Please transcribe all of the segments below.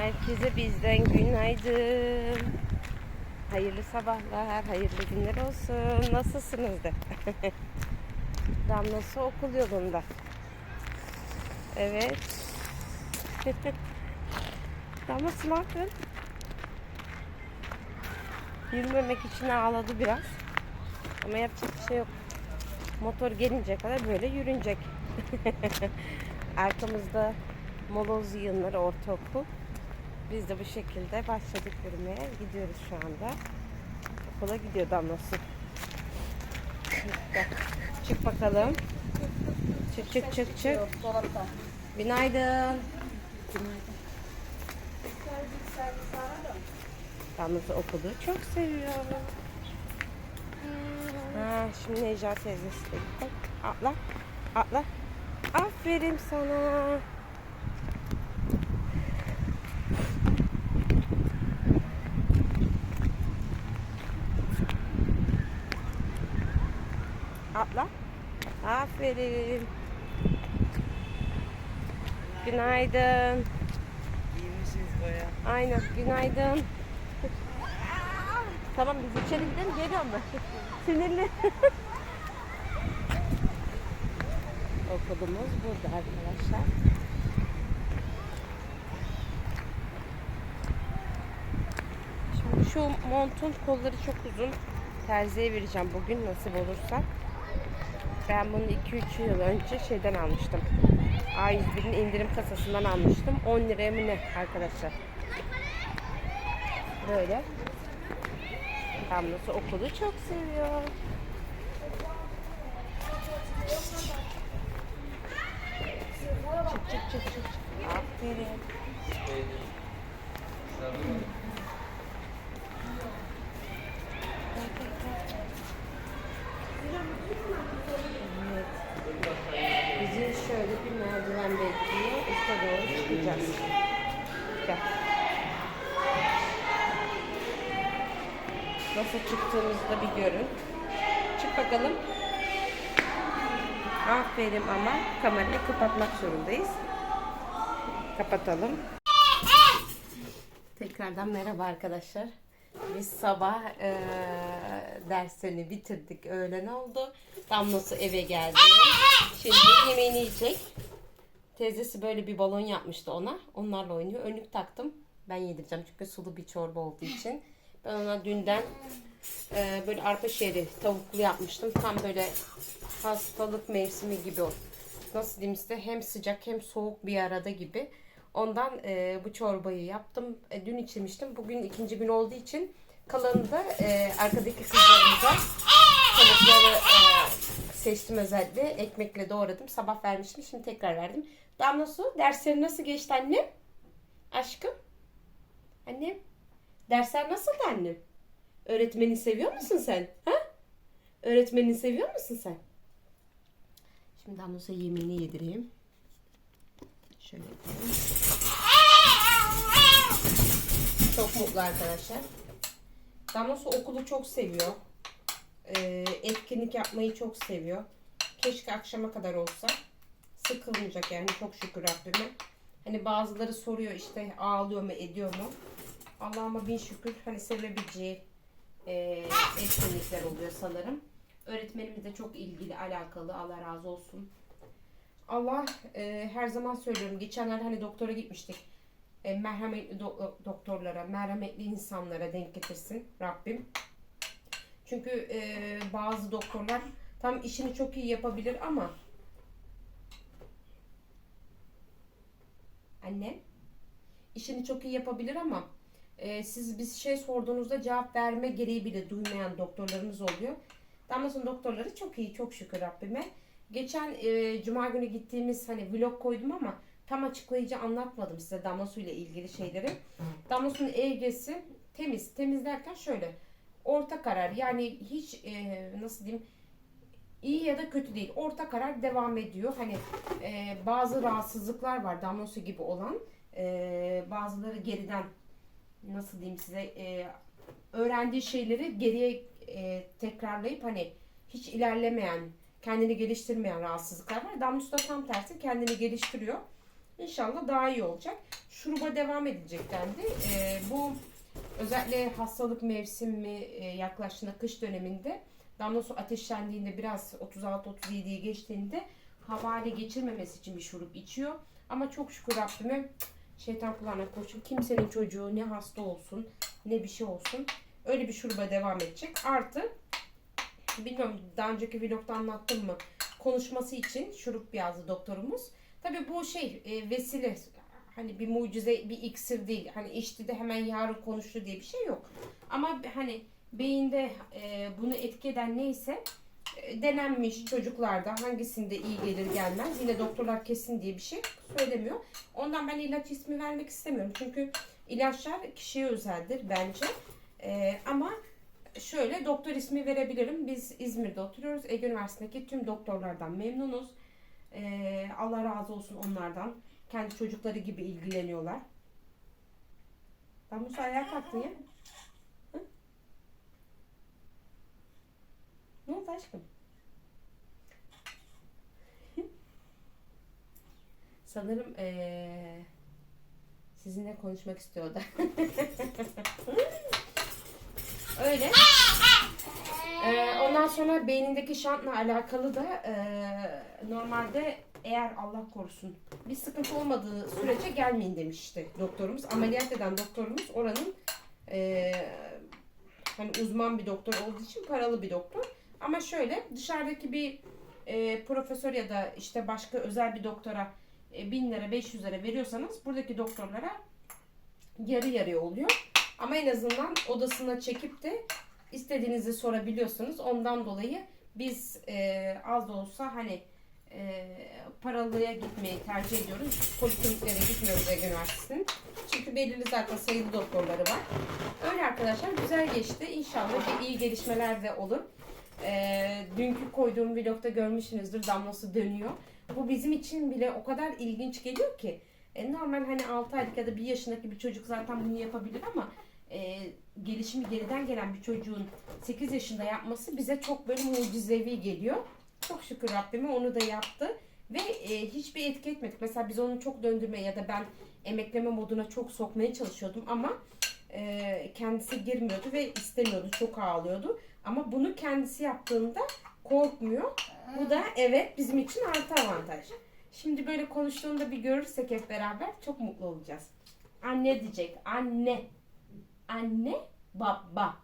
Herkese bizden günaydın. Hayırlı sabahlar, hayırlı günler olsun. Nasılsınız da? Damlası okul yolunda. Evet. Damlası ne yaptın? Yürümemek için ağladı biraz. Ama yapacak bir şey yok. Motor gelince kadar böyle yürünecek. Arkamızda Moloz Yığınları Ortaokul. Biz de bu şekilde başladık yürümeye. Gidiyoruz şu anda. Okula gidiyor damlası. Çık bakalım. Çık çık çık çık. Günaydın. Damlası okulu çok seviyor. Ha, şimdi Necla teyzesi gitti. Atla. Atla. Aferin sana. Atla. Aferin. Günaydın. İyi misiniz baya? Aynen. Günaydın. tamam biz içeri gidelim. Geliyorum ben. Sinirli. Okulumuz burada arkadaşlar. Şimdi şu montun kolları çok uzun. Terziye vereceğim bugün nasip olursa. Ben bunu 2-3 yıl önce şeyden almıştım. A101'in indirim kasasından almıştım. 10 liraya mı ne arkadaşlar? Böyle. Damlası okulu çok seviyor. Çık çık çık çık. Aferin. Evet. Bizi şöyle bir merdiven bekliyor. Üste doğru çıkacağız. Gel. Nasıl çıktığımızı da bir görün. Çık bakalım. Aferin ama kamerayı kapatmak zorundayız. Kapatalım. Tekrardan merhaba arkadaşlar. Biz sabah eee derslerini bitirdik. Öğlen oldu. Damlası eve geldi. Şimdi yemeğini yiyecek. Teyzesi böyle bir balon yapmıştı ona. Onlarla oynuyor. Önlük taktım. Ben yedireceğim çünkü sulu bir çorba olduğu için. Ben ona dünden eee, böyle arpa şehri tavuklu yapmıştım. Tam böyle hastalık mevsimi gibi o. Nasıl diyeyim size hem sıcak hem soğuk bir arada gibi. Ondan e, bu çorbayı yaptım. E, dün içirmiştim. Bugün ikinci gün olduğu için kalanını da e, arkadaki kızlarımıza tavukları e, seçtim özellikle. Ekmekle doğradım. Sabah vermiştim. Şimdi tekrar verdim. Damla Su dersleri nasıl geçti annem? Aşkım? Annem? Dersler nasıldı annem? Öğretmeni seviyor musun sen? Ha? Öğretmenini seviyor musun sen? Şimdi Damla Su'ya yemeğini yedireyim. Şöyle. Çok mutlu arkadaşlar. Damla Su okulu çok seviyor. Ee, etkinlik yapmayı çok seviyor. Keşke akşama kadar olsa. Sıkılmayacak yani çok şükür Rabbime. Hani bazıları soruyor işte ağlıyor mu ediyor mu? Allah'ıma bin şükür hani sevebileceği e, etkinlikler oluyor sanırım. Öğretmenimiz de çok ilgili alakalı Allah razı olsun. Allah e, her zaman söylüyorum. Geçenlerde hani doktora gitmiştik. E, merhametli do- doktorlara, merhametli insanlara denk getirsin Rabbim. Çünkü e, bazı doktorlar tam işini çok iyi yapabilir ama anne işini çok iyi yapabilir ama e, siz bir şey sorduğunuzda cevap verme gereği bile duymayan doktorlarımız oluyor. Damlas'ın doktorları çok iyi çok şükür Rabbime. Geçen e, cuma günü gittiğimiz hani vlog koydum ama tam açıklayıcı anlatmadım size damla su ile ilgili şeyleri. Damla suyun temiz. Temiz derken şöyle orta karar yani hiç e, nasıl diyeyim iyi ya da kötü değil. Orta karar devam ediyor. Hani e, bazı rahatsızlıklar var damla gibi olan. E, bazıları geriden nasıl diyeyim size e, öğrendiği şeyleri geriye e, tekrarlayıp hani hiç ilerlemeyen kendini geliştirmeyen rahatsızlıklar var. Damlus'ta tam tersi kendini geliştiriyor. İnşallah daha iyi olacak. Şuruba devam edecek dendi. Ee, bu özellikle hastalık mevsimi e, yaklaştığında kış döneminde damla su ateşlendiğinde biraz 36-37'yi geçtiğinde havale geçirmemesi için bir şurup içiyor. Ama çok şükür Rabbime şeytan kulağına koşun. Kimsenin çocuğu ne hasta olsun ne bir şey olsun. Öyle bir şuruba devam edecek. Artı bilmiyorum daha önceki vlogda anlattım mı? Konuşması için şurup yazdı doktorumuz. Tabii bu şey e, vesile hani bir mucize bir iksir değil. Hani içti de hemen yarın konuştu diye bir şey yok. Ama hani beyinde e, bunu etki eden neyse denenmiş çocuklarda hangisinde iyi gelir gelmez. Yine doktorlar kesin diye bir şey söylemiyor. Ondan ben ilaç ismi vermek istemiyorum. Çünkü ilaçlar kişiye özeldir bence. E, ama şöyle doktor ismi verebilirim. Biz İzmir'de oturuyoruz. Ege Üniversitesi'ndeki tüm doktorlardan memnunuz. E, Allah razı olsun onlardan. Kendi çocukları gibi ilgileniyorlar. Ben bu ayağa kalktın ya. Hı? Ne oldu aşkım? Sanırım eee sizinle konuşmak istiyordu. Öyle. Ee, ondan sonra beynindeki şantla alakalı da eee, normalde eğer Allah korusun bir sıkıntı olmadığı sürece gelmeyin demişti doktorumuz. Ameliyat eden doktorumuz oranın eee, hani uzman bir doktor olduğu için paralı bir doktor. Ama şöyle dışarıdaki bir eee, profesör ya da işte başka özel bir doktora e, 1000 lira 500 lira veriyorsanız buradaki doktorlara yarı yarıya oluyor. Ama en azından odasına çekip de istediğinizi sorabiliyorsunuz. Ondan dolayı biz e, az da olsa hani e, paralıya gitmeyi tercih ediyoruz. Polikliniklere gitmiyoruz Ege Üniversitesi'nin. Çünkü belirli zaten sayılı doktorları var. Öyle arkadaşlar güzel geçti. İnşallah bir iyi gelişmeler de olur. E, dünkü koyduğum vlogda görmüşsünüzdür damlası dönüyor. Bu bizim için bile o kadar ilginç geliyor ki. E, normal hani 6 aylık ya da 1 yaşındaki bir çocuk zaten bunu yapabilir ama e, gelişimi geriden gelen bir çocuğun 8 yaşında yapması bize çok böyle mucizevi geliyor. Çok şükür Rabbime onu da yaptı. Ve e, hiçbir etki etmedik. Mesela biz onu çok döndürmeye ya da ben emekleme moduna çok sokmaya çalışıyordum ama e, kendisi girmiyordu ve istemiyordu. Çok ağlıyordu. Ama bunu kendisi yaptığında korkmuyor. Bu da evet bizim için artı avantaj. Şimdi böyle konuştuğunda bir görürsek hep beraber çok mutlu olacağız. Anne diyecek. Anne. Anne, baba.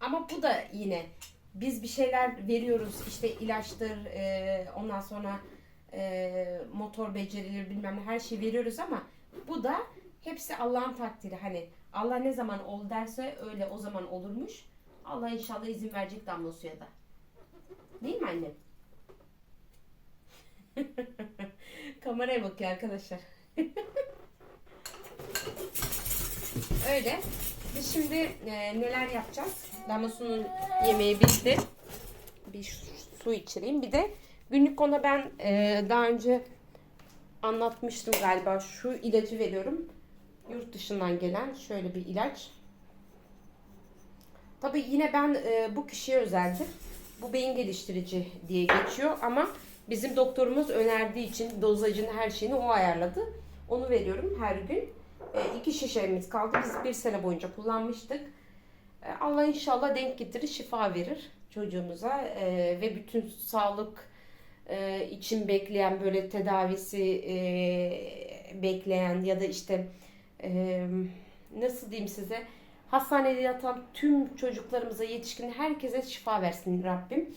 Ama bu da yine biz bir şeyler veriyoruz. işte ilaçtır, e, ondan sonra e, motor becerileri bilmem ne her şeyi veriyoruz ama bu da hepsi Allah'ın takdiri. Hani Allah ne zaman ol derse öyle o zaman olurmuş. Allah inşallah izin verecek damla suya da. Değil mi annem? Kameraya bakıyor arkadaşlar. Öyle. Biz şimdi e, neler yapacağız? Damlasu'nun yemeği bitti. Bir su- içireyim. Bir de günlük ona ben e, daha önce anlatmıştım galiba. Şu ilacı veriyorum. Yurt dışından gelen şöyle bir ilaç. Tabii yine ben e, bu kişiye özeldir. Bu beyin geliştirici diye geçiyor ama bizim doktorumuz önerdiği için dozajını her şeyini o ayarladı. Onu veriyorum her gün. E, iki şişemiz kaldı. Biz bir sene boyunca kullanmıştık. E, Allah inşallah denk getirir, şifa verir çocuğumuza E, ve bütün sağlık e, için bekleyen böyle tedavisi e, bekleyen ya da işte e, nasıl diyeyim size hastanede yatan tüm çocuklarımıza yetişkin herkese şifa versin Rabbim.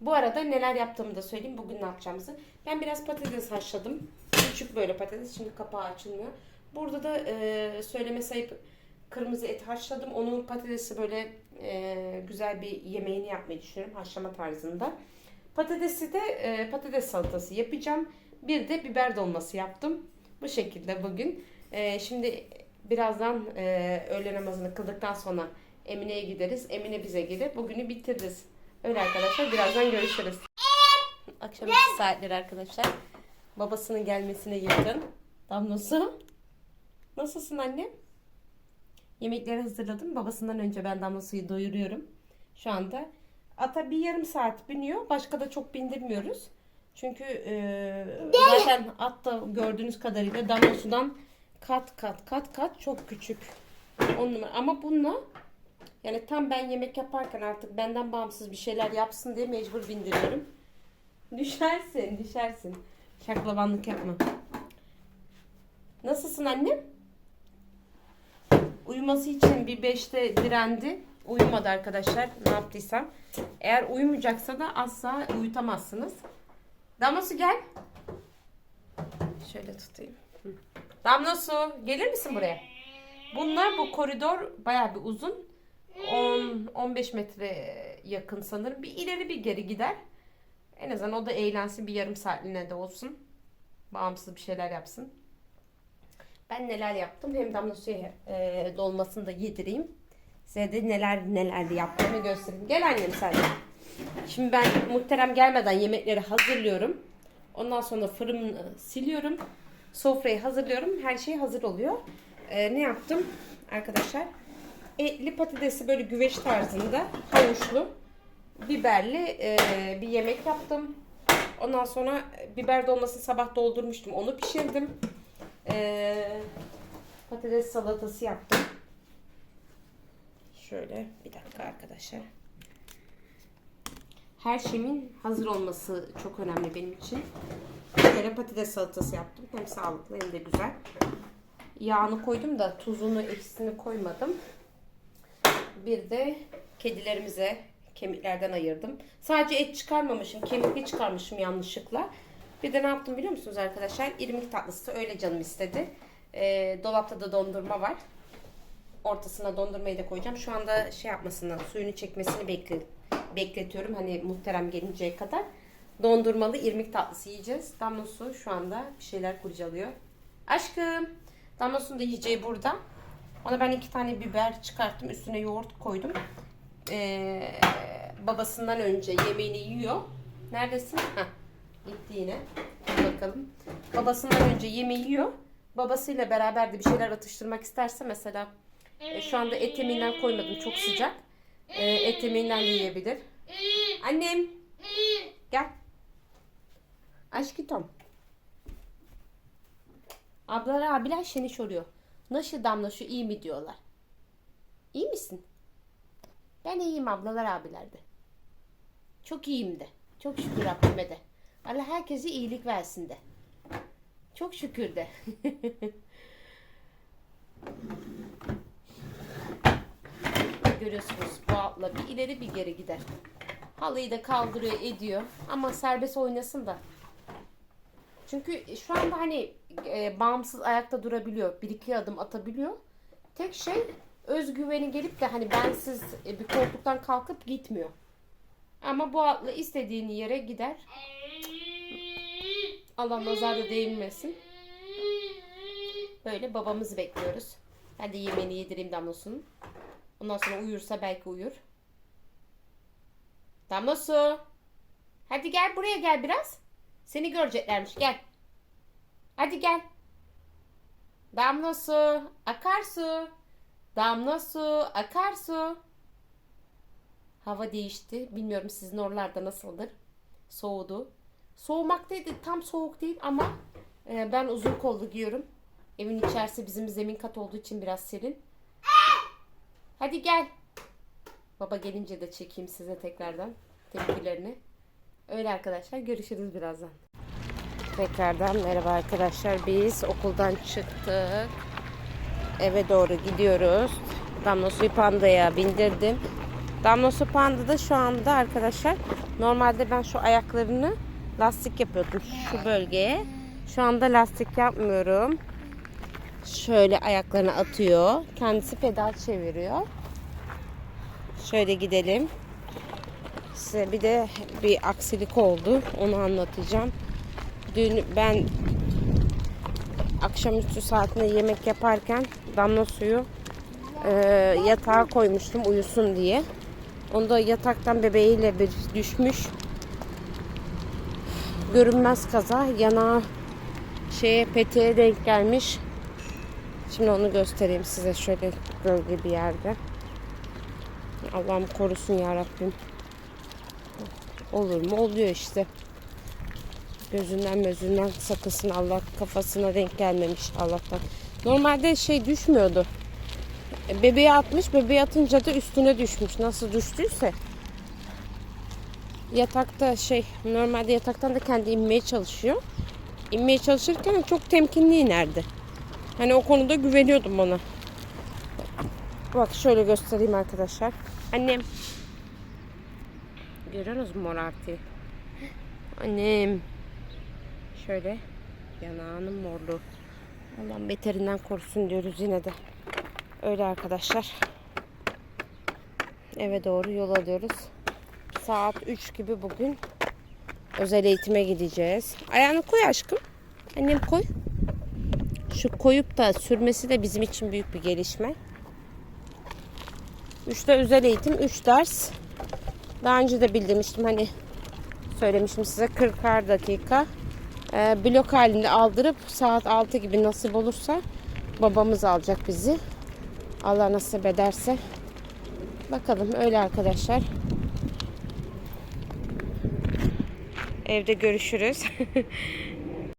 Bu arada neler yaptığımı da söyleyeyim. Bugün ne yapacağımızı. Ben biraz patates haşladım. Küçük böyle patates. Şimdi kapağı açılmıyor. Burada da e, söyleme sayıp kırmızı et haşladım. Onun patatesi böyle e, güzel bir yemeğini yapmayı düşünüyorum. Haşlama tarzında. Patatesi de e, patates salatası yapacağım. Bir de biber dolması yaptım. Bu şekilde bugün. E, şimdi birazdan e, öğle namazını kıldıktan sonra Emine'ye gideriz. Emine bize gelir. Bugünü bitiririz. Öyle arkadaşlar. Birazdan görüşürüz. Akşamüstü saatleri arkadaşlar. Babasının gelmesine yakın. Damlosu. Nasılsın anne? Yemekleri hazırladım. Babasından önce ben Damlosu'yu doyuruyorum. Şu anda. Ata bir yarım saat biniyor. Başka da çok bindirmiyoruz. Çünkü e, zaten atta gördüğünüz kadarıyla damlosudan kat kat kat kat çok küçük. On numara. Ama bununla yani tam ben yemek yaparken artık benden bağımsız bir şeyler yapsın diye mecbur bindiriyorum. Düşersin, düşersin. Şaklabanlık yapma. Nasılsın annem? Uyuması için bir beşte direndi. Uyumadı arkadaşlar. Ne yaptıysam. Eğer uyumayacaksa da asla uyutamazsınız. Damlası gel. Şöyle tutayım. Hı. Damlası gelir misin buraya? Bunlar bu koridor bayağı bir uzun. 10-15 metre yakın sanırım. Bir ileri bir geri gider. En azından o da eğlensin bir yarım saatliğine de olsun. Bağımsız bir şeyler yapsın. Ben neler yaptım hem Damlasu'ya e, dolmasını da yedireyim. Size de neler neler yaptığımı göstereyim. Gel annem sen. Şimdi ben muhterem gelmeden yemekleri hazırlıyorum. Ondan sonra fırını siliyorum. Sofrayı hazırlıyorum. Her şey hazır oluyor. E, ne yaptım arkadaşlar? Etli patatesi böyle güveç tarzında havuçlu biberli e, bir yemek yaptım. Ondan sonra biber dolmasını sabah doldurmuştum. Onu pişirdim. E, patates salatası yaptım. Şöyle bir dakika arkadaşlar. Her şeyimin hazır olması çok önemli benim için. Böyle patates salatası yaptım. Hem sağlıklı hem de güzel. Yağını koydum da tuzunu, ekşisini koymadım. Bir de kedilerimize kemiklerden ayırdım. Sadece et çıkarmamışım. Kemikli çıkarmışım yanlışlıkla. Bir de ne yaptım biliyor musunuz arkadaşlar? İrmik tatlısı öyle canım istedi. Ee, dolapta da dondurma var. Ortasına dondurmayı da koyacağım. Şu anda şey yapmasını, suyunu çekmesini bekle, bekletiyorum. Hani muhterem gelinceye kadar. Dondurmalı irmik tatlısı yiyeceğiz. Damla su şu anda bir şeyler kurcalıyor. Aşkım. Damla su'nun da yiyeceği burada. Ona ben iki tane biber çıkarttım. Üstüne yoğurt koydum. Ee, babasından önce yemeğini yiyor. Neredesin? Heh, gitti yine. Bakalım. Babasından önce yemeği yiyor. Babasıyla beraber de bir şeyler atıştırmak isterse mesela e, şu anda et yemeğinden koymadım. Çok sıcak. E, et yemeğinden de yiyebilir. Annem. Gel. Aşkım. Ablalar abiler seni soruyor. Nasıl damla şu iyi mi diyorlar. İyi misin? Ben iyiyim ablalar abiler de. Çok iyiyim de. Çok şükür Rabbime de. Allah herkese iyilik versin de. Çok şükür de. Görüyorsunuz bu atla bir ileri bir geri gider. Halıyı da kaldırıyor ediyor. Ama serbest oynasın da. Çünkü şu anda hani e, bağımsız ayakta durabiliyor. Bir iki adım atabiliyor. Tek şey özgüveni gelip de hani bensiz e, bir koltuktan kalkıp gitmiyor. Ama bu atla istediğin yere gider. Allah nazarda değilmesin. Böyle babamızı bekliyoruz. Ben de yemeğini yedireyim Damlasu'nun. Ondan sonra uyursa belki uyur. Damlasu. Hadi gel buraya gel biraz. Seni göreceklermiş gel. Hadi gel. Damla su, akarsu. Damla su, akarsu. Hava değişti. Bilmiyorum sizin oralarda nasıldır. Soğudu. Soğumak değil, tam soğuk değil ama e, ben uzun kollu giyiyorum. Evin içerisi bizim zemin kat olduğu için biraz serin. Hadi gel. Baba gelince de çekeyim size tekrardan tepkilerini. Öyle arkadaşlar görüşürüz birazdan. Tekrardan merhaba arkadaşlar. Biz okuldan çıktık. Eve doğru gidiyoruz. Damla suyu pandaya bindirdim. Damla su panda da şu anda arkadaşlar normalde ben şu ayaklarını lastik yapıyordum şu bölgeye. Şu anda lastik yapmıyorum. Şöyle ayaklarını atıyor. Kendisi pedal çeviriyor. Şöyle gidelim. Size bir de bir aksilik oldu. Onu anlatacağım. Dün ben akşamüstü saatinde yemek yaparken damla suyu e, yatağa koymuştum uyusun diye. Onda yataktan bebeğiyle bir düşmüş. Görünmez kaza. Yana şeye peteğe denk gelmiş. Şimdi onu göstereyim size şöyle gölge bir yerde. Allah'ım korusun ya Rabbim. Olur mu? Oluyor işte. Gözünden gözünden sakısın Allah kafasına denk gelmemiş Allah'tan. Normalde şey düşmüyordu. E, Bebeğe atmış, bebeğe atınca da üstüne düşmüş. Nasıl düştüyse. Yatakta şey, normalde yataktan da kendi inmeye çalışıyor. İnmeye çalışırken çok temkinli inerdi. Hani o konuda güveniyordum ona. Bak şöyle göstereyim arkadaşlar. Annem. Görüyorsunuz mu morartıyı? Annem. Şöyle yanağının morluğu. Allah beterinden korusun diyoruz yine de. Öyle arkadaşlar. Eve doğru yol alıyoruz. Saat 3 gibi bugün özel eğitime gideceğiz. Ayağını koy aşkım. Annem koy. Şu koyup da sürmesi de bizim için büyük bir gelişme. 3'te özel eğitim, 3 ders. Daha önce de bildirmiştim hani söylemiştim size 40'ar dakika e, blok halinde aldırıp saat 6 gibi nasip olursa babamız alacak bizi. Allah nasip ederse. Bakalım öyle arkadaşlar. Evde görüşürüz.